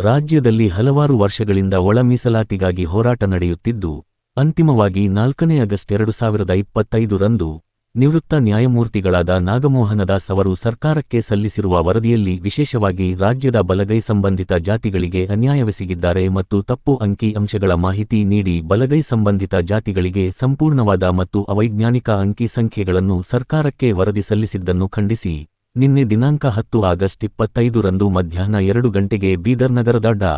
ರಾಜ್ಯದಲ್ಲಿ ಹಲವಾರು ವರ್ಷಗಳಿಂದ ಒಳ ಮೀಸಲಾತಿಗಾಗಿ ಹೋರಾಟ ನಡೆಯುತ್ತಿದ್ದು, ಅಂತಿಮವಾಗಿ ನಾಲ್ಕನೇ ಆಗಸ್ಟ್ ಎರಡು ಸಾವಿರದ ಇಪ್ಪತ್ತೈದು ರಂದು ನಿವೃತ್ತ ನ್ಯಾಯಮೂರ್ತಿಗಳಾದ ನಾಗಮೋಹನ ದಾಸ್ ಅವರು ಸರ್ಕಾರಕ್ಕೆ ಸಲ್ಲಿಸಿರುವ ವರದಿಯಲ್ಲಿ ವಿಶೇಷವಾಗಿ ರಾಜ್ಯದ ಬಲಗೈ ಸಂಬಂಧಿತ ಜಾತಿಗಳಿಗೆ ಅನ್ಯಾಯವೆಸಗಿದ್ದಾರೆ ಮತ್ತು ತಪ್ಪು ಅಂಕಿ ಅಂಶಗಳ ಮಾಹಿತಿ ನೀಡಿ ಬಲಗೈ ಸಂಬಂಧಿತ ಜಾತಿಗಳಿಗೆ ಸಂಪೂರ್ಣವಾದ ಮತ್ತು ಅವೈಜ್ಞಾನಿಕ ಅಂಕಿ ಸಂಖ್ಯೆಗಳನ್ನು ಸರ್ಕಾರಕ್ಕೆ ವರದಿ ಸಲ್ಲಿಸಿದ್ದನ್ನು ಖಂಡಿಸಿ. ನಿನ್ನೆ ದಿನಾಂಕ ಹತ್ತು ಆಗಸ್ಟ್ ಇಪ್ಪತ್ತೈದು ರಂದು ಮಧ್ಯಾಹ್ನ ಎರಡು ಗಂಟೆಗೆ ಬೀದರ್ ನಗರದ ಡಾ.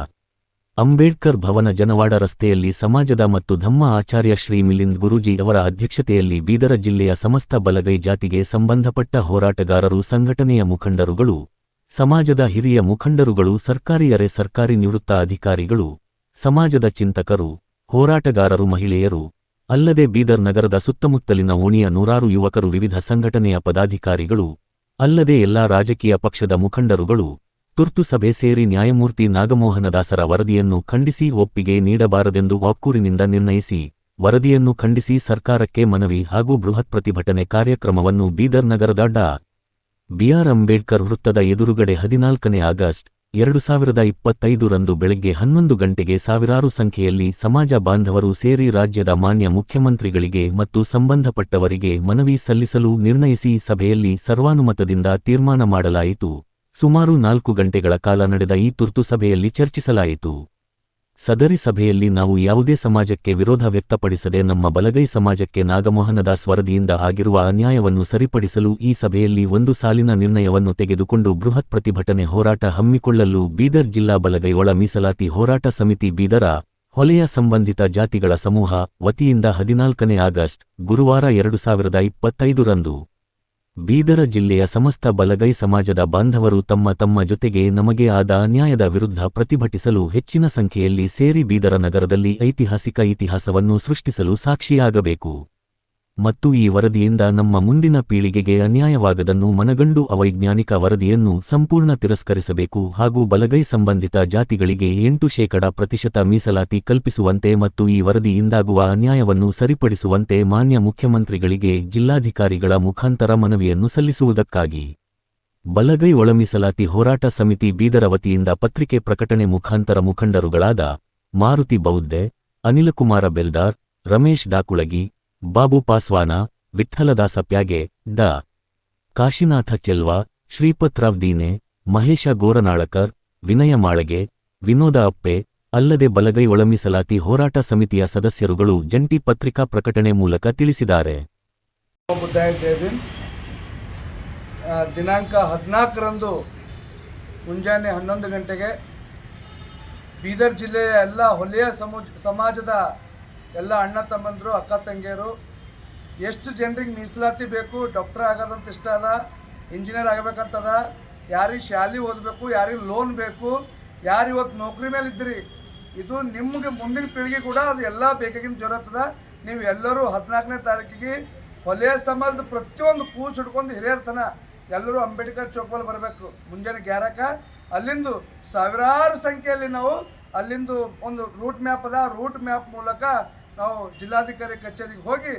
ಅಂಬೇಡ್ಕರ್ ಭವನ ಜನವಾಡ ರಸ್ತೆಯಲ್ಲಿ ಸಮಾಜದ ಮತ್ತು ಧಮ್ಮ ಆಚಾರ್ಯ ಶ್ರೀ ಮಿಲಿಂದ್ ಗುರೂಜಿ ಅವರ ಅಧ್ಯಕ್ಷತೆಯಲ್ಲಿ ಬೀದರ ಜಿಲ್ಲೆಯ ಸಮಸ್ತ ಬಲಗೈ ಜಾತಿಗೆ ಸಂಬಂಧಪಟ್ಟ ಹೋರಾಟಗಾರರು ಸಂಘಟನೆಯ ಮುಖಂಡರುಗಳು, ಸಮಾಜದ ಹಿರಿಯ ಮುಖಂಡರುಗಳು ಸರ್ಕಾರಿ ಅರೆ ಸರ್ಕಾರಿ ನಿವೃತ್ತ ಅಧಿಕಾರಿಗಳು, ಸಮಾಜದ ಚಿಂತಕರು, ಹೋರಾಟಗಾರರು, ಮಹಿಳೆಯರು, ಅಲ್ಲದೆ ಬೀದರ್ ನಗರದ ಸುತ್ತಮುತ್ತಲಿನ ಓಣಿಯ ನೂರಾರು ಯುವಕರು, ವಿವಿಧ ಸಂಘಟನೆಯ ಪದಾಧಿಕಾರಿಗಳು ಅಲ್ಲದೆ ಎಲ್ಲಾ ರಾಜಕೀಯ ಪಕ್ಷದ ಮುಖಂಡರುಗಳು, ತುರ್ತು ಸಭೆ ಸೇರಿ ನ್ಯಾಯಮೂರ್ತಿ ನಾಗಮೋಹನದಾಸರ ವರದಿಯನ್ನು ಖಂಡಿಸಿ ಒಪ್ಪಿಗೆ ನೀಡಬಾರದೆಂದು ವಾಕ್ಕೂರಿನಿಂದ ನಿರ್ಣಯಿಸಿ, ವರದಿಯನ್ನು ಖಂಡಿಸಿ ಸರ್ಕಾರಕ್ಕೆ ಮನವಿ ಹಾಗೂ ಬೃಹತ್ ಪ್ರತಿಭಟನೆ ಕಾರ್ಯಕ್ರಮವನ್ನು ಬೀದರ್ ನಗರದ ಡಾ. ಬಿಆರ್ ಅಂಬೇಡ್ಕರ್ ವೃತ್ತದ ಎದುರುಗಡೆ ಹದಿನಾಲ್ಕನೇ ಆಗಸ್ಟ್ ಎರಡು ಸಾವಿರದ ಇಪ್ಪತ್ತೈದು ರಂದು ಬೆಳಗ್ಗೆ ಹನ್ನೊಂದು ಗಂಟೆಗೆ ಸಾವಿರಾರು ಸಂಖ್ಯೆಯಲ್ಲಿ ಸಮಾಜ ಬಾಂಧವರು ಸೇರಿ ರಾಜ್ಯದ ಮಾನ್ಯ ಮುಖ್ಯಮಂತ್ರಿಗಳಿಗೆ ಮತ್ತು ಸಂಬಂಧಪಟ್ಟವರಿಗೆ ಮನವಿ ಸಲ್ಲಿಸಲು ನಿರ್ಣಯಿಸಿ ಸಭೆಯಲ್ಲಿ ಸರ್ವಾನುಮತದಿಂದ ತೀರ್ಮಾನ ಮಾಡಲಾಯಿತು. ಸುಮಾರು ನಾಲ್ಕು ಗಂಟೆಗಳ ಕಾಲ ನಡೆದ ಈ ತುರ್ತು ಸಭೆಯಲ್ಲಿ ಚರ್ಚಿಸಲಾಯಿತು. ಸದರಿ ಸಭೆಯಲ್ಲಿ ನಾವು ಯಾವುದೇ ಸಮಾಜಕ್ಕೆ ವಿರೋಧ ವ್ಯಕ್ತಪಡಿಸದೆ ನಮ್ಮ ಬಲಗೈ ಸಮಾಜಕ್ಕೆ ನಾಗಮೋಹನದಾಸ್ ವರದಿಯಿಂದ ಆಗಿರುವ ಅನ್ಯಾಯವನ್ನು ಸರಿಪಡಿಸಲು ಈ ಸಭೆಯಲ್ಲಿ ಒಂದು ಸಾಲಿನ ನಿರ್ಣಯವನ್ನು ತೆಗೆದುಕೊಂಡು ಬೃಹತ್ ಪ್ರತಿಭಟನೆ ಹೋರಾಟ ಹಮ್ಮಿಕೊಳ್ಳಲು ಬೀದರ್ ಜಿಲ್ಲಾ ಬಲಗೈ ಒಳ ಮೀಸಲಾತಿ ಹೋರಾಟ ಸಮಿತಿ ಬೀದರ ಹೊಲೆಯ ಸಂಬಂಧಿತ ಜಾತಿಗಳ ಸಮೂಹ ವತಿಯಿಂದ ಹದಿನಾಲ್ಕನೇ ಆಗಸ್ಟ್ ಗುರುವಾರ ಎರಡು ಸಾವಿರದ ಇಪ್ಪತ್ತೈದು ರಂದು ಬೀದರ ಜಿಲ್ಲೆಯ ಸಮಸ್ತ ಬಲಗೈ ಸಮಾಜದ ಬಾಂಧವರು ತಮ್ಮ ತಮ್ಮ ಜೊತೆಗೆ ನಮಗೆ ಆದ ಅನ್ಯಾಯದ ವಿರುದ್ಧ ಪ್ರತಿಭಟಿಸಲು ಹೆಚ್ಚಿನ ಸಂಖ್ಯೆಯಲ್ಲಿ ಸೇರಿ ಬೀದರ ನಗರದಲ್ಲಿ ಐತಿಹಾಸಿಕ ಇತಿಹಾಸವನ್ನು ಸೃಷ್ಟಿಸಲು ಸಾಕ್ಷಿಯಾಗಬೇಕು. ಮತ್ತು ಈ ವರದಿಯಿಂದ ನಮ್ಮ ಮುಂದಿನ ಪೀಳಿಗೆಗೆ ಅನ್ಯಾಯವಾಗದನ್ನು ಮನಗಂಡು ಅವೈಜ್ಞಾನಿಕ ವರದಿಯನ್ನು ಸಂಪೂರ್ಣ ತಿರಸ್ಕರಿಸಬೇಕು ಹಾಗೂ ಬಲಗೈ ಸಂಬಂಧಿತ ಜಾತಿಗಳಿಗೆ ಎಂಟು ಶೇಕಡ ಪ್ರತಿಶತ ಮೀಸಲಾತಿ ಕಲ್ಪಿಸುವಂತೆ ಮತ್ತು ಈ ವರದಿಯಿಂದಾಗುವ ಅನ್ಯಾಯವನ್ನು ಸರಿಪಡಿಸುವಂತೆ ಮಾನ್ಯ ಮುಖ್ಯಮಂತ್ರಿಗಳಿಗೆ ಜಿಲ್ಲಾಧಿಕಾರಿಗಳ ಮುಖಾಂತರ ಮನವಿಯನ್ನು ಸಲ್ಲಿಸುವುದಕ್ಕಾಗಿ. ಬಲಗೈ ಒಳಮೀಸಲಾತಿ ಹೋರಾಟ ಸಮಿತಿ ಬೀದರ ವತಿಯಿಂದ ಪತ್ರಿಕೆ ಪ್ರಕಟಣೆ ಮುಖಾಂತರ ಮುಖಂಡರುಗಳಾದ ಮಾರುತಿ ಬೌದ್ಧೆ, ಅನಿಲಕುಮಾರ ಬೆಲ್ದಾರ್, ರಮೇಶ್ ಡಾಕುಳಗಿ ಬಾಬು ಪಾಸ್ವಾನ ವಿಠ್ಠಲದಾಸ ಪ್ಯಾಗೆ ಡ. ಕಾಶಿನಾಥ ಚೆಲ್ವ ಶ್ರೀಪತ್ರಾವ್ ದೀನೆ, ಮಹೇಶ ಗೋರನಾಳಕರ್, ವಿನಯ ಮಾಳಗೆ, ವಿನೋದ ಅಪ್ಪೆ, ಅಲ್ಲದೆ ಬಲಗೈ ಒಳಮೀಸಲಾತಿ ಹೋರಾಟ ಸಮಿತಿಯ ಸದಸ್ಯರುಗಳು ಜಂಟಿ ಪತ್ರಿಕಾ ಪ್ರಕಟಣೆ ಮೂಲಕ ತಿಳಿಸಿದ್ದಾರೆ. ದಿನಾಂಕ ಹದಿನಾಲ್ಕರಂದು ಮುಂಜಾನೆ ಹನ್ನೊಂದು ಗಂಟೆಗೆ ಬೀದರ್ ಜಿಲ್ಲೆಯ ಎಲ್ಲ ಹೊಲೆಯ ಸಮಾಜದ ಎಲ್ಲ ಅಣ್ಣ ತಮ್ಮಂದರು, ಅಕ್ಕ ತಂಗಿಯರು, ಎಷ್ಟು ಜನರಿಗೆ ಮೀಸಲಾತಿ ಬೇಕು, ಡಾಕ್ಟರ್ ಆಗೋದಂತ ಇಷ್ಟ ಅದ, ಇಂಜಿನಿಯರ್ ಆಗಬೇಕಂತದ, ಯಾರಿಗೆ ಶಾಲೆ ಓದಬೇಕು, ಯಾರಿಗೆ ಲೋನ್ ಬೇಕು, ಯಾರು ಇವತ್ತು ನೌಕರಿ ಮೇಲೆ ಇದ್ರಿ, ಇದು ನಿಮಗೆ ಮುಂದಿನ ಪೀಳಿಗೆ ಕೂಡ ಅದು ಎಲ್ಲ ಬೇಕಾಗಿನ ಜರುರತ್ತದ ನೀವು ಎಲ್ಲರೂ ಹದಿನಾಲ್ಕನೇ ತಾರೀಕಿಗೆ ಹೊಲೆಯ ಸಮಾಜದ ಪ್ರತಿಯೊಂದು ಕೂಸು ಹಿಡ್ಕೊಂಡು ಹಿರಿಯರ್ತನ ಎಲ್ಲರೂ ಅಂಬೇಡ್ಕರ್ ಚೌಕಲ್ಲಿ ಬರಬೇಕು. ಮುಂಜಾನೆ ಗ್ಯಾರಕ ಅಲ್ಲಿಂದು ಸಾವಿರಾರು ಸಂಖ್ಯೆಯಲ್ಲಿ ನಾವು ಅಲ್ಲಿಂದು ಒಂದು ರೂಟ್ ಮ್ಯಾಪ್ ಅದ. ರೂಟ್ ಮ್ಯಾಪ್ ಮೂಲಕ ನಾವು ಜಿಲ್ಲಾಧಿಕಾರಿ ಕಚೇರಿಗೆ ಹೋಗಿ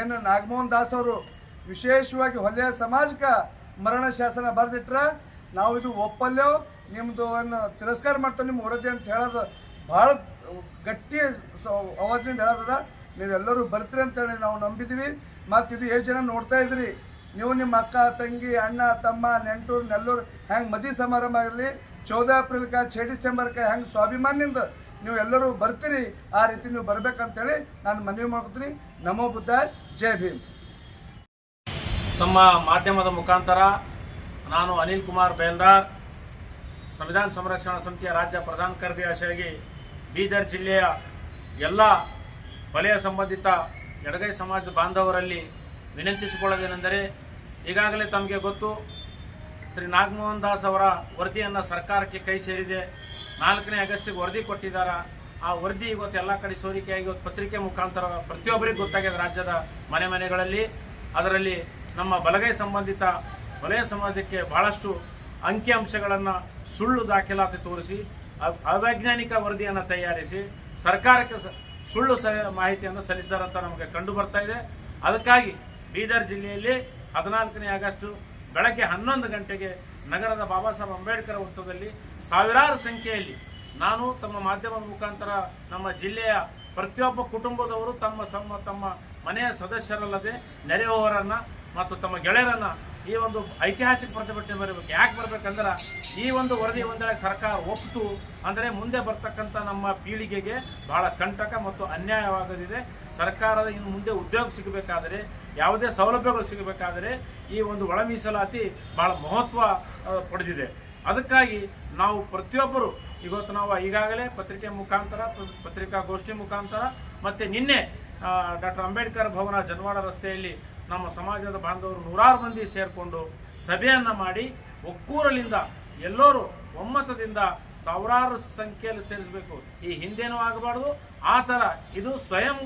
ಏನು ನಾಗಮೋಹನ್ ದಾಸ್ ಅವರು ವಿಶೇಷವಾಗಿ ಹೊಲೆಯ ಸಮಾಜಕ್ಕೆ ಮರಣ ಶಾಸನ ಬರೆದಿಟ್ರ ನಾವು ಇದು ಒಪ್ಪಲ್ಲೇವು ನಿಮ್ಮದು ಏನು ತಿರಸ್ಕಾರ ಮಾಡ್ತೇವೆ ನಿಮ್ಮ ವರದಿ ಅಂತ ಹೇಳೋದು ಭಾಳ ಗಟ್ಟಿ ಅವಾಜಿನಿಂದ ಹೇಳೋದದ. ನೀವೆಲ್ಲರೂ ಬರ್ತೀರಿ ಅಂತೇಳಿ ನಾವು ನಂಬಿದ್ದೀವಿ ಮತ್ತು ಇದು ಎಷ್ಟು ಜನ ನೋಡ್ತಾ ಇದ್ರಿ? ನೀವು ನಿಮ್ಮ ಅಕ್ಕ, ತಂಗಿ, ಅಣ್ಣ, ತಮ್ಮ, ನೆಂಟೂರು, ನೆಲ್ಲೂರು ಹೆಂಗೆ ಮದಿ ಸಮಾರಂಭ ಆಗಲಿ ಚೌದ ಏಪ್ರಿಲ್ಕ ಛೇ ಡಿಸೆಂಬರ್ಕ ಹೆಂಗೆ ಸ್ವಾಭಿಮಾನ್ಯದಿಂದ ನೀವು ಎಲ್ಲರೂ ಬರ್ತೀರಿ, ಆ ರೀತಿ ನೀವು ಬರಬೇಕಂತೇಳಿ ನಾನು ಮನವಿ ಮಾಡ್ತೀನಿ ನಮೋ ಬುದ್ಧ, ಜೈ ಭೀಮ್. ತಮ್ಮ ಮಾಧ್ಯಮದ ಮುಖಾಂತರ ನಾನು ಅನಿಲ್ ಕುಮಾರ್ ಬೇಲ್ದಾರ್, ಸಂವಿಧಾನ ಸಂರಕ್ಷಣಾ ಸಮಿತಿಯ ರಾಜ್ಯ ಪ್ರಧಾನ ಕಾರ್ಯದರ್ಶಿಯಾಗಿ ಬೀದರ್ ಜಿಲ್ಲೆಯ ಎಲ್ಲ ವಲಯ ಸಂಬಂಧಿತ ಎಡಗೈ ಸಮಾಜದ ಬಾಂಧವರಲ್ಲಿ ವಿನಂತಿಸಿಕೊಳ್ಳೋದೇನೆಂದರೆ, ಈಗಾಗಲೇ ತಮಗೆ ಗೊತ್ತು, ಶ್ರೀ ನಾಗಮೋಹನ್ ದಾಸ್ ಅವರ ವರದಿಯನ್ನು ಸರ್ಕಾರಕ್ಕೆ ಕೈ ಸೇರಿದೆ. ನಾಲ್ಕನೇ ಆಗಸ್ಟಿಗೆ ವರದಿ ಕೊಟ್ಟಿದ್ದಾರೆ ಆ ವರದಿ ಇವತ್ತು ಎಲ್ಲ ಕಡೆ ಸೋರಿಕೆಯಾಗಿ ಇವತ್ತು ಪತ್ರಿಕೆ ಮುಖಾಂತರ ಪ್ರತಿಯೊಬ್ಬರಿಗೂ ಗೊತ್ತಾಗಿದೆ ರಾಜ್ಯದ ಮನೆ ಮನೆಗಳಲ್ಲಿ. ಅದರಲ್ಲಿ ನಮ್ಮ ಬಲಗೈ ಸಂಬಂಧಿತ, ವಲಯ ಸಮಾಜಕ್ಕೆ ಭಾಳಷ್ಟು ಅಂಕಿಅಂಶಗಳನ್ನು ಸುಳ್ಳು ದಾಖಲಾತಿ ತೋರಿಸಿ, ಅವ್- ಅವೈಜ್ಞಾನಿಕ ವರದಿಯನ್ನು ತಯಾರಿಸಿ, ಸರ್ಕಾರಕ್ಕೆ ಸುಳ್ಳು ಸ ಮಾಹಿತಿಯನ್ನು ಸಲ್ಲಿಸಿದಾರಂತ ನಮಗೆ ಕಂಡು ಬರ್ತಾ ಇದೆ. ಅದಕ್ಕಾಗಿ ಬೀದರ್ ಜಿಲ್ಲೆಯಲ್ಲಿ ಹದಿನಾಲ್ಕನೇ ಆಗಸ್ಟು ಬೆಳಗ್ಗೆ ಹನ್ನೊಂದು ಗಂಟೆಗೆ ನಗರದ ಬಾಬಾ ಸಾಹೇಬ್ ಅಂಬೇಡ್ಕರ್ ವೃತ್ತದಲ್ಲಿ ಸಾವಿರಾರು ಸಂಖ್ಯೆಯಲ್ಲಿ ನಾನು ತಮ್ಮ ಮಾಧ್ಯಮದ ಮುಖಾಂತರ ನಮ್ಮ ಜಿಲ್ಲೆಯ ಪ್ರತಿಯೊಬ್ಬ ಕುಟುಂಬದವರು ತಮ್ಮ ಸಮ, ತಮ್ಮ ಮನೆಯ ಸದಸ್ಯರಲ್ಲದೆ ನೆರೆಯುವವರನ್ನು ಮತ್ತು ತಮ್ಮ ಗೆಳೆಯರನ್ನು ಈ ಒಂದು ಐತಿಹಾಸಿಕ ಪ್ರತಿಭಟನೆ ಬರಬೇಕು. ಯಾಕೆ ಬರಬೇಕಂದ್ರೆ ಈ ಒಂದು ವರದಿ ಒಂದೆಡೆ ಸರ್ಕಾರ ಒಪ್ತು ಅಂದರೆ ಮುಂದೆ ಬರ್ತಕ್ಕಂಥ ನಮ್ಮ ಪೀಳಿಗೆಗೆ ಬಹಳ ಕಂಟಕ ಮತ್ತು ಅನ್ಯಾಯವಾಗದಿದೆ. ಸರ್ಕಾರದ ಇನ್ನು ಮುಂದೆ ಉದ್ಯೋಗ ಸಿಗಬೇಕಾದರೆ ಯಾವುದೇ ಸೌಲಭ್ಯಗಳು ಸಿಗಬೇಕಾದರೆ ಈ ಒಂದು ಒಳ ಮೀಸಲಾತಿ ಬಹಳ ಮಹತ್ವ ಪಡೆದಿದೆ. ಅದಕ್ಕಾಗಿ ನಾವು ಪ್ರತಿಯೊಬ್ಬರು, ಇವತ್ತು ನಾವು ಈಗಾಗಲೇ ಪತ್ರಿಕೆ ಮುಖಾಂತರ ಪತ್ರಿಕಾ ಪತ್ರಿಕಾಗೋಷ್ಠಿ ಮುಖಾಂತರ ಮತ್ತು ನಿನ್ನೆ ಡಾಕ್ಟರ್ ಅಂಬೇಡ್ಕರ್ ಭವನ ಜನವಾಡ ರಸ್ತೆಯಲ್ಲಿ ನಮ್ಮ ಸಮಾಜದ ಬಾಂಧವರು ನೂರಾರು ಮಂದಿ ಸೇರಿಕೊಂಡು ಸಭೆಯನ್ನು ಮಾಡಿ ಒಕ್ಕೂರಲಿಂದ ಎಲ್ಲರೂ ಒಮ್ಮತದಿಂದ ಸಾವಿರಾರು ಸಂಖ್ಯೆಯಲ್ಲಿ ಸೇರಿಸಬೇಕು. ಈ ಹಿಂದೇನೂ ಆಗಬಾರ್ದು. ಆ ಥರ ಇದು ಸ್ವಯಂ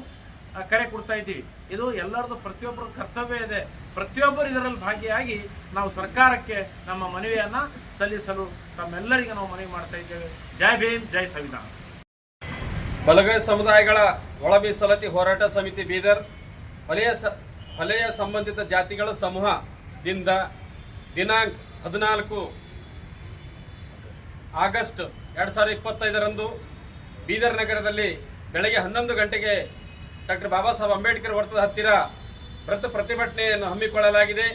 ಕರೆ ಕೊಡ್ತಾ ಇದ್ದೀವಿ. ಇದು ಎಲ್ಲರದ್ದು ಪ್ರತಿಯೊಬ್ಬರ ಕರ್ತವ್ಯ ಇದೆ. ಪ್ರತಿಯೊಬ್ಬರು ಇದರಲ್ಲಿ ಭಾಗಿಯಾಗಿ ನಾವು ಸರ್ಕಾರಕ್ಕೆ ನಮ್ಮ ಮನವಿಯನ್ನು ಸಲ್ಲಿಸಲು ತಮ್ಮೆಲ್ಲರಿಗೆ ನಾವು ಮನವಿ ಮಾಡ್ತಾ ಇದ್ದೇವೆ. ಜೈ ಭೀಮ್, ಜೈ ಸಂವಿಧಾನ. ಬಲಗೈ ಸಮುದಾಯಗಳ ಒಳ ಹೋರಾಟ ಸಮಿತಿ ಬೀದರ್ ಹೊಲೆಯ ಸ ಸಂಬಂಧಿತ ಜಾತಿಗಳ ಸಮೂಹದಿಂದ ದಿನಾಂಕ ಹದಿನಾಲ್ಕು ಆಗಸ್ಟ್ ಎರಡು ಸಾವಿರದ ಇಪ್ಪತ್ತೈದರಂದು ಬೀದರ್ ನಗರದಲ್ಲಿ ಬೆಳಗ್ಗೆ ಹನ್ನೊಂದು ಗಂಟೆಗೆ ಡಾಕ್ಟರ್ ಬಾಬಾ ಸಾಹೇಬ್ ಅಂಬೇಡ್ಕರ್ ವೃತ್ತದ ಹತ್ತಿರ ವೃತ್ತ ಪ್ರತಿಭಟನೆಯನ್ನು ಹಮ್ಮಿಕೊಳ್ಳಲಾಗಿದೆ.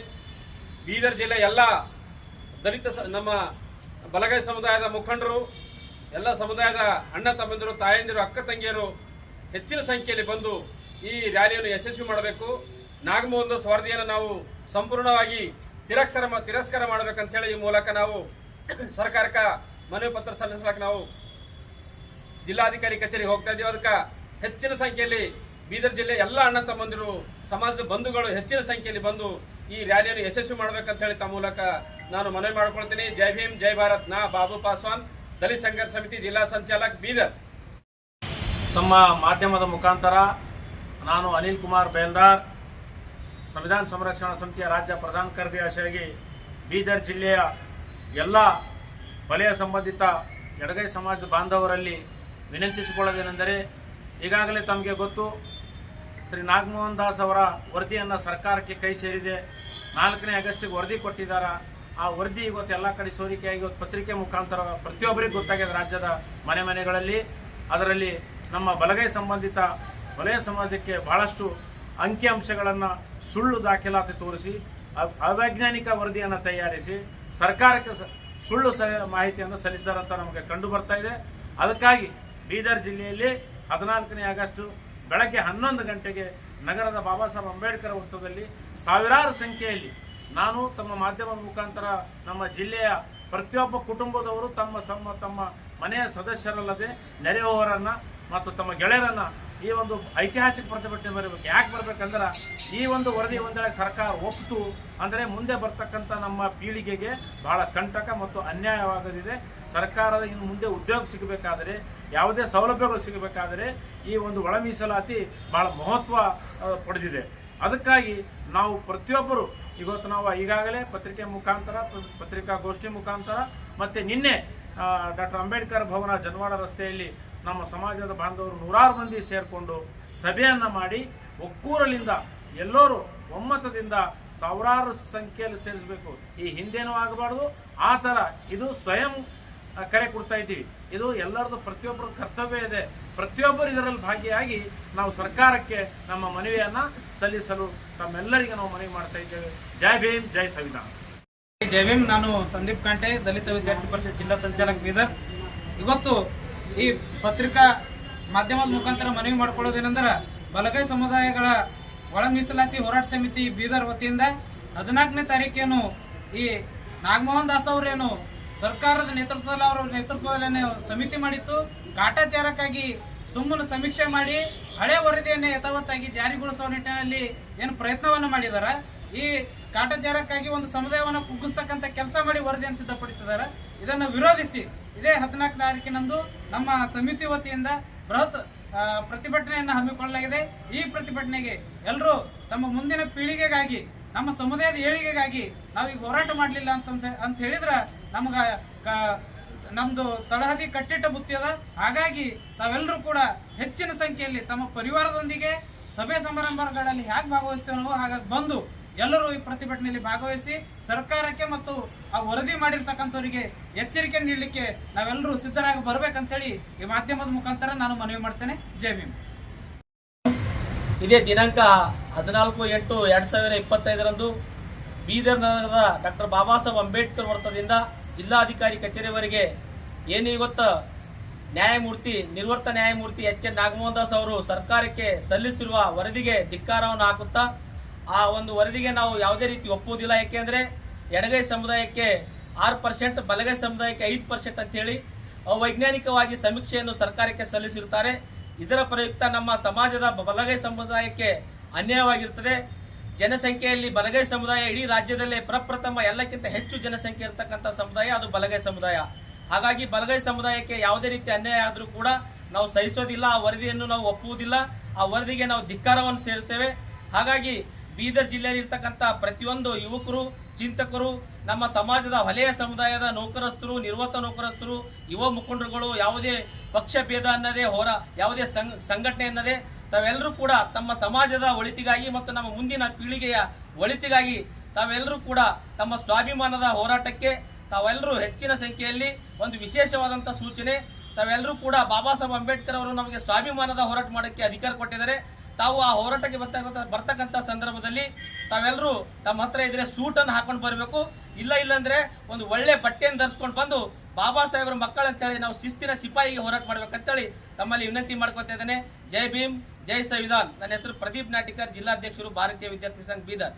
ಬೀದರ್ ಜಿಲ್ಲೆ ಎಲ್ಲ ದಲಿತ ನಮ್ಮ ಬಲಗೈ ಸಮುದಾಯದ ಮುಖಂಡರು, ಎಲ್ಲ ಸಮುದಾಯದ ಅಣ್ಣ ತಮ್ಮಂದಿರು, ತಾಯಂದಿರು, ಅಕ್ಕ ತಂಗಿಯರು ಹೆಚ್ಚಿನ ಸಂಖ್ಯೆಯಲ್ಲಿ ಬಂದು ಈ ರ್ಯಾಲಿಯನ್ನು ಯಶಸ್ವಿ ಮಾಡಬೇಕು. ನಾಗಮೋಹನ್ ಸ್ವಾರ್ಧಿಯನ್ನು ನಾವು ಸಂಪೂರ್ಣವಾಗಿ ತಿರಸ್ಕಾರ ತಿರಸ್ಕಾರ ಮಾಡಬೇಕಂತ ಹೇಳಿ ಈ ಮೂಲಕ ನಾವು ಸರ್ಕಾರಕ್ಕೆ ಮನವಿ ಪತ್ರ ಸಲ್ಲಿಸಲಕ್ಕೆ ನಾವು ಜಿಲ್ಲಾಧಿಕಾರಿ ಕಚೇರಿಗೆ ಹೋಗ್ತಾ ಇದ್ದೀವಿ. ಅದಕ್ಕೆ ಹೆಚ್ಚಿನ ಸಂಖ್ಯೆಯಲ್ಲಿ ಬೀದರ್ ಜಿಲ್ಲೆ ಎಲ್ಲ ಅಣ್ಣ ತಮ್ಮಂದಿರು ಸಮಾಜದ ಬಂಧುಗಳು ಹೆಚ್ಚಿನ ಸಂಖ್ಯೆಯಲ್ಲಿ ಬಂದು ಈ ರ್ಯಾಲಿಯನ್ನು ಯಶಸ್ವಿ ಮಾಡಬೇಕಂತ ಹೇಳಿ ತಮ್ಮ ಮೂಲಕ ನಾನು ಮನವಿ ಮಾಡ್ಕೊಳ್ತೀನಿ. ಜೈ ಭೀಮ್, ಜೈ ಭಾರತ್. ನಾ ಬಾಬು ಪಾಸ್ವಾನ್, ದಲಿತ ಸಂಘರ್ಷ ಸಮಿತಿ ಜಿಲ್ಲಾ ಸಂಚಾಲಕ್ ಬೀದರ್. ತಮ್ಮ ಮಾಧ್ಯಮದ ಮುಖಾಂತರ ನಾನು ಅನಿಲ್ ಕುಮಾರ್ ಬೇಲ್ದಾರ್, ಸಂವಿಧಾನ ಸಂರಕ್ಷಣಾ ಸಮಿತಿಯ ರಾಜ್ಯ ಪ್ರಧಾನ ಕಾರ್ಯದರ್ಶಿಯಾಗಿ ಬೀದರ್ ಜಿಲ್ಲೆಯ ಎಲ್ಲ ವಲಯ ಸಂಬಂಧಿತ ಎಡಗೈ ಸಮಾಜದ ಬಾಂಧವರಲ್ಲಿ ವಿನಂತಿಸಿಕೊಳ್ಳೋದೇನೆಂದರೆ ಈಗಾಗಲೇ ತಮಗೆ ಗೊತ್ತು ಶ್ರೀ ನಾಗಮೋಹನ್ ದಾಸ್ ಅವರ ವರದಿಯನ್ನು ಸರ್ಕಾರಕ್ಕೆ ಕೈ ಸೇರಿದೆ. ನಾಲ್ಕನೇ ಆಗಸ್ಟಿಗೆ ವರದಿ ಕೊಟ್ಟಿದ್ದಾರೆ. ಆ ವರದಿ ಇವತ್ತು ಎಲ್ಲ ಕಡೆ ಸೋರಿಕೆಯಾಗಿ ಇವತ್ತು ಪತ್ರಿಕೆ ಮುಖಾಂತರ ಪ್ರತಿಯೊಬ್ಬರಿಗೂ ಗೊತ್ತಾಗಿದೆ ರಾಜ್ಯದ ಮನೆ ಮನೆಗಳಲ್ಲಿ. ಅದರಲ್ಲಿ ನಮ್ಮ ಬಲಗೈ ಸಂಬಂಧಿತ, ವಲಯ ಸಮಾಜಕ್ಕೆ ಭಾಳಷ್ಟು ಅಂಕಿಅಂಶಗಳನ್ನು ಸುಳ್ಳು ದಾಖಲಾತಿ ತೋರಿಸಿ ಅವ್- ಅವೈಜ್ಞಾನಿಕ ವರದಿಯನ್ನು ತಯಾರಿಸಿ, ಸರ್ಕಾರಕ್ಕೆ ಸುಳ್ಳು ಮಾಹಿತಿಯನ್ನು ಸಲ್ಲಿಸಿದಾರಂತ ನಮಗೆ ಕಂಡು ಬರ್ತಾ ಇದೆ. ಅದಕ್ಕಾಗಿ ಬೀದರ್ ಜಿಲ್ಲೆಯಲ್ಲಿ ಹದಿನಾಲ್ಕನೇ ಆಗಸ್ಟ್ ಬೆಳಗ್ಗೆ ಹನ್ನೊಂದು ಗಂಟೆಗೆ ನಗರದ ಬಾಬಾ ಸಾಹೇಬ್ ಅಂಬೇಡ್ಕರ್ ವೃತ್ತದಲ್ಲಿ ಸಾವಿರಾರು ಸಂಖ್ಯೆಯಲ್ಲಿ ನಾನು ತಮ್ಮ ಮಾಧ್ಯಮದ ಮುಖಾಂತರ ನಮ್ಮ ಜಿಲ್ಲೆಯ ಪ್ರತಿಯೊಬ್ಬ ಕುಟುಂಬದವರು ತಮ್ಮ ಸಮ ತಮ್ಮ ಮನೆಯ ಸದಸ್ಯರಲ್ಲದೆ ನೆರೆಯವರನ್ನು ಮತ್ತು ತಮ್ಮ ಗೆಳೆಯರನ್ನ ಈ ಒಂದು ಐತಿಹಾಸಿಕ ಪ್ರತಿಭಟನೆ ಬರಬೇಕು. ಯಾಕೆ ಬರಬೇಕಂದ್ರೆ ಈ ಒಂದು ವರದಿ ಒಂದೆಡೆ ಸರ್ಕಾರ ಒಪ್ಪಿತು ಅಂದರೆ ಮುಂದೆ ಬರ್ತಕ್ಕಂಥ ನಮ್ಮ ಪೀಳಿಗೆಗೆ ಬಹಳ ಕಂಟಕ ಮತ್ತು ಅನ್ಯಾಯವಾಗದಿದೆ. ಸರ್ಕಾರದ ಇನ್ನು ಮುಂದೆ ಉದ್ಯೋಗ ಸಿಗಬೇಕಾದರೆ, ಯಾವುದೇ ಸೌಲಭ್ಯಗಳು ಸಿಗಬೇಕಾದರೆ ಈ ಒಂದು ಒಳ ಮೀಸಲಾತಿ ಭಾಳ ಮಹತ್ವ ಪಡೆದಿದೆ. ಅದಕ್ಕಾಗಿ ನಾವು ಪ್ರತಿಯೊಬ್ಬರು, ಇವತ್ತು ನಾವು ಈಗಾಗಲೇ ಪತ್ರಿಕೆ ಮುಖಾಂತರ, ಪತ್ರಿಕಾಗೋಷ್ಠಿ ಮುಖಾಂತರ ಮತ್ತು ನಿನ್ನೆ ಡಾಕ್ಟರ್ ಅಂಬೇಡ್ಕರ್ ಭವನ, ಜನವಾಡ ರಸ್ತೆಯಲ್ಲಿ ನಮ್ಮ ಸಮಾಜದ ಬಾಂಧವರು ನೂರಾರು ಮಂದಿ ಸೇರಿಕೊಂಡು ಸಭೆಯನ್ನು ಮಾಡಿ ಒಕ್ಕೂರಲಿಂದ ಎಲ್ಲರೂ ಒಮ್ಮತದಿಂದ ಸಾವಿರಾರು ಸಂಖ್ಯೆಯಲ್ಲಿ ಸೇರಿಸಬೇಕು. ಈ ಹಿಂದೇನೂ ಆಗಬಾರ್ದು. ಆ ಥರ ಇದು ಸ್ವಯಂ ಕರೆ ಕೊಡ್ತಾ ಇದ್ದೀವಿ. ಇದು ಎಲ್ಲರದ್ದು ಪ್ರತಿಯೊಬ್ಬರ ಕರ್ತವ್ಯ ಇದೆ. ಪ್ರತಿಯೊಬ್ಬರು ಇದರಲ್ಲಿ ಭಾಗಿಯಾಗಿ ನಾವು ಸರ್ಕಾರಕ್ಕೆ ನಮ್ಮ ಮನವಿಯನ್ನು ಸಲ್ಲಿಸಲು ತಮ್ಮೆಲ್ಲರಿಗೆ ನಾವು ಮನವಿ ಮಾಡ್ತಾ ಇದ್ದೇವೆ. ಜೈ ಭೀಮ್, ಜೈ ಸಂವಿಧಾನ. ಜೈ ಭೀಮ್. ನಾನು ಸಂದೀಪ್ ಕಾಂಟೆ, ದಲಿತ ವಿದ್ಯಾರ್ಥಿ ಪರಿಷತ್ ಜಿಲ್ಲಾ ಸಂಚಾಲಕ ಬೀದರ್. ಇವತ್ತು ಈ ಪತ್ರಿಕಾ ಮಾಧ್ಯಮದ ಮುಖಾಂತರ ಮನವಿ ಮಾಡ್ಕೊಳ್ಳೋದೇನೆಂದ್ರೆ ಬಲಗೈ ಸಮುದಾಯಗಳ ಒಳ ಮೀಸಲಾತಿ ಹೋರಾಟ ಸಮಿತಿ ಬೀದರ್ ವತಿಯಿಂದ ಹದಿನಾಲ್ಕನೇ ತಾರೀಕೇನು ಈ ನಾಗಮೋಹನ್ ದಾಸ್ ಅವರೇನು ಸರ್ಕಾರದ ನೇತೃತ್ವದಲ್ಲಿ ಅವರ ನೇತೃತ್ವದಲ್ಲಿ ಸಮಿತಿ ಮಾಡಿತ್ತು. ಕಾಟಾಚಾರಕ್ಕಾಗಿ ಸುಮ್ಮನೆ ಸಮೀಕ್ಷೆ ಮಾಡಿ ಹಳೆ ವರದಿಯನ್ನು ಯಥಾವತ್ತಾಗಿ ಜಾರಿಗೊಳಿಸುವ ನಿಟ್ಟಿನಲ್ಲಿ ಏನು ಪ್ರಯತ್ನವನ್ನು ಮಾಡಿದ್ದಾರೆ ಈ ಕಾಟಾಚಾರಕ್ಕಾಗಿ ಒಂದು ಸಮುದಾಯವನ್ನು ಕುಗ್ಗಿಸ್ತಕ್ಕಂಥ ಕೆಲಸ ಮಾಡಿ ವರದಿಯನ್ನು ಸಿದ್ಧಪಡಿಸಿದ್ದಾರೆ ಇದನ್ನು ವಿರೋಧಿಸಿ ಇದೇ ಹದಿನಾಲ್ಕು ತಾರೀಕಿನಂದು ನಮ್ಮ ಸಮಿತಿ ವತಿಯಿಂದ ಬೃಹತ್ ಪ್ರತಿಭಟನೆಯನ್ನು ಹಮ್ಮಿಕೊಳ್ಳಲಾಗಿದೆ. ಈ ಪ್ರತಿಭಟನೆಗೆ ಎಲ್ಲರೂ ತಮ್ಮ ಮುಂದಿನ ಪೀಳಿಗೆಗಾಗಿ, ನಮ್ಮ ಸಮುದಾಯದ ಏಳಿಗೆಗಾಗಿ ನಾವೀಗ ಹೋರಾಟ ಮಾಡಲಿಲ್ಲ ಅಂತಂತ ಅಂತ ಹೇಳಿದ್ರೆ ನಮಗೆ ನಮ್ದು ತಳಹದಿ ಕಟ್ಟಿಟ್ಟ ಬುತ್ತಿ ಅದ. ಹಾಗಾಗಿ ನಾವೆಲ್ಲರೂ ಕೂಡ ಹೆಚ್ಚಿನ ಸಂಖ್ಯೆಯಲ್ಲಿ ತಮ್ಮ ಪರಿವಾರದೊಂದಿಗೆ ಸಭೆ ಸಮಾರಂಭಗಳಲ್ಲಿ ಹೇಗೆ ಭಾಗವಹಿಸ್ತೇವೆ ಹಾಗಾಗಿ ಬಂದು ಎಲ್ಲರೂ ಈ ಪ್ರತಿಭಟನೆಯಲ್ಲಿ ಭಾಗವಹಿಸಿ ಸರ್ಕಾರಕ್ಕೆ ಮತ್ತು ಆ ವರದಿ ಮಾಡಿರ್ತಕ್ಕಂಥವರಿಗೆ ಎಚ್ಚರಿಕೆ ನೀಡಲಿಕ್ಕೆ ನಾವೆಲ್ಲರೂ ಸಿದ್ಧರಾಗಿ ಬರಬೇಕಂತೇಳಿ ಈ ಮಾಧ್ಯಮದ ಮುಖಾಂತರ ನಾನು ಮನವಿ ಮಾಡ್ತೇನೆ. ಜೈ ಭೀಮ್. ಇದೇ ದಿನಾಂಕ ಹದಿನಾಲ್ಕು ಎಂಟು ಎರಡು ಸಾವಿರ ಇಪ್ಪತ್ತೈದರಂದು ಬೀದರ್ ನಗರದ ಡಾಕ್ಟರ್ ಬಾಬಾ ಸಾಹೇಬ್ ಅಂಬೇಡ್ಕರ್ ವೃತ್ತದಿಂದ ಜಿಲ್ಲಾಧಿಕಾರಿ ಕಚೇರಿವರೆಗೆ ಏನು ಇವತ್ತು ನ್ಯಾಯಮೂರ್ತಿ, ನಿರ್ವರ್ತ ನ್ಯಾಯಮೂರ್ತಿ ಎಚ್ ಎನ್ ನಾಗಮೋಹನ್ ದಾಸ್ ಅವರು ಸರ್ಕಾರಕ್ಕೆ ಸಲ್ಲಿಸಿರುವ ವರದಿಗೆ ಧಿಕ್ಕಾರವನ್ನು ಹಾಕುತ್ತಾ ಆ ಒಂದು ವರದಿಗೆ ನಾವು ಯಾವುದೇ ರೀತಿ ಒಪ್ಪುವುದಿಲ್ಲ. ಯಾಕೆಂದರೆ ಎಡಗೈ ಸಮುದಾಯಕ್ಕೆ ಆರು ಪರ್ಸೆಂಟ್, ಬಲಗೈ ಸಮುದಾಯಕ್ಕೆ ಐದು ಪರ್ಸೆಂಟ್ ಅಂತೇಳಿ ವೈಜ್ಞಾನಿಕವಾಗಿ ಸಮೀಕ್ಷೆಯನ್ನು ಸರ್ಕಾರಕ್ಕೆ ಸಲ್ಲಿಸಿರುತ್ತಾರೆ. ಇದರ ಪ್ರಯುಕ್ತ ನಮ್ಮ ಸಮಾಜದ ಬಲಗೈ ಸಮುದಾಯಕ್ಕೆ ಅನ್ಯಾಯವಾಗಿರುತ್ತದೆ. ಜನಸಂಖ್ಯೆಯಲ್ಲಿ ಬಲಗೈ ಸಮುದಾಯ ಇಡೀ ರಾಜ್ಯದಲ್ಲೇ ಪ್ರಪ್ರಥಮ, ಎಲ್ಲಕ್ಕಿಂತ ಹೆಚ್ಚು ಜನಸಂಖ್ಯೆ ಇರತಕ್ಕಂಥ ಸಮುದಾಯ ಅದು ಬಲಗೈ ಸಮುದಾಯ. ಹಾಗಾಗಿ ಬಲಗೈ ಸಮುದಾಯಕ್ಕೆ ಯಾವುದೇ ರೀತಿ ಅನ್ಯಾಯ ಆದರೂ ಕೂಡ ನಾವು ಸಹಿಸೋದಿಲ್ಲ. ಆ ವರದಿಯನ್ನು ನಾವು ಒಪ್ಪುವುದಿಲ್ಲ. ಆ ವರದಿಗೆ ನಾವು ಧಿಕ್ಕಾರವನ್ನು ಸೇರುತ್ತೇವೆ. ಹಾಗಾಗಿ ಬೀದರ್ ಜಿಲ್ಲೆಯಲ್ಲಿ ಇರ್ತಕ್ಕಂಥ ಪ್ರತಿಯೊಂದು ಯುವಕರು, ಚಿಂತಕರು, ನಮ್ಮ ಸಮಾಜದ ವಲಯ ಸಮುದಾಯದ ನೌಕರಸ್ಥರು, ನಿರ್ವತ ನೌಕರಸ್ಥರು, ಯುವ ಮುಖಂಡರುಗಳು, ಯಾವುದೇ ಪಕ್ಷ ಭೇದ ಅನ್ನದೇ ಹೋರ, ಯಾವುದೇ ಸಂಘಟನೆ ಅನ್ನದೇ, ತಾವೆಲ್ಲರೂ ಕೂಡ ತಮ್ಮ ಸಮಾಜದ ಒಳಿತಿಗಾಗಿ ಮತ್ತು ನಮ್ಮ ಮುಂದಿನ ಪೀಳಿಗೆಯ ಒಳಿತಿಗಾಗಿ ತಾವೆಲ್ಲರೂ ಕೂಡ ತಮ್ಮ ಸ್ವಾಭಿಮಾನದ ಹೋರಾಟಕ್ಕೆ ತಾವೆಲ್ಲರೂ ಹೆಚ್ಚಿನ ಸಂಖ್ಯೆಯಲ್ಲಿ ಒಂದು ವಿಶೇಷವಾದಂಥ ಸೂಚನೆ. ತಾವೆಲ್ಲರೂ ಕೂಡ ಬಾಬಾ ಸಾಹೇಬ್ ಅಂಬೇಡ್ಕರ್ ಅವರು ನಮಗೆ ಸ್ವಾಭಿಮಾನದ ಹೋರಾಟ ಮಾಡೋಕ್ಕೆ ಅಧಿಕಾರ ಕೊಟ್ಟಿದ್ದಾರೆ. ತಾವು ಆ ಹೋರಾಟಕ್ಕೆ ಬರ್ತಕ್ಕಂಥ ಬರ್ತಕ್ಕಂಥ ಸಂದರ್ಭದಲ್ಲಿ ತಾವೆಲ್ಲರೂ ತಮ್ಮ ಹತ್ರ ಇದ್ರೆ ಸೂಟನ್ನು ಹಾಕೊಂಡು ಬರಬೇಕು. ಇಲ್ಲ ಇಲ್ಲ ಅಂದ್ರೆ ಒಂದು ಒಳ್ಳೆ ಬಟ್ಟೆಯನ್ನು ಧರಿಸ್ಕೊಂಡು ಬಂದು ಬಾಬಾ ಸಾಹೇಬ್ರ ಮಕ್ಕಳಂತೇಳಿ ನಾವು ಶಿಸ್ತಿನ ಸಿಪಾಯಿಗೆ ಹೋರಾಟ ಮಾಡ್ಬೇಕಂತೇಳಿ ತಮ್ಮಲ್ಲಿ ವಿನಂತಿ ಮಾಡ್ಕೊತಾ ಇದ್ದೇನೆ. ಜೈ ಭೀಮ್, ಜೈ ಸಂವಿಧಾನ್ ನನ್ನ ಹೆಸರು ಪ್ರದೀಪ್ ನಾಟಿಕರ್, ಜಿಲ್ಲಾಧ್ಯಕ್ಷರು ಭಾರತೀಯ ವಿದ್ಯಾರ್ಥಿ ಸಂಘ ಬೀದರ್.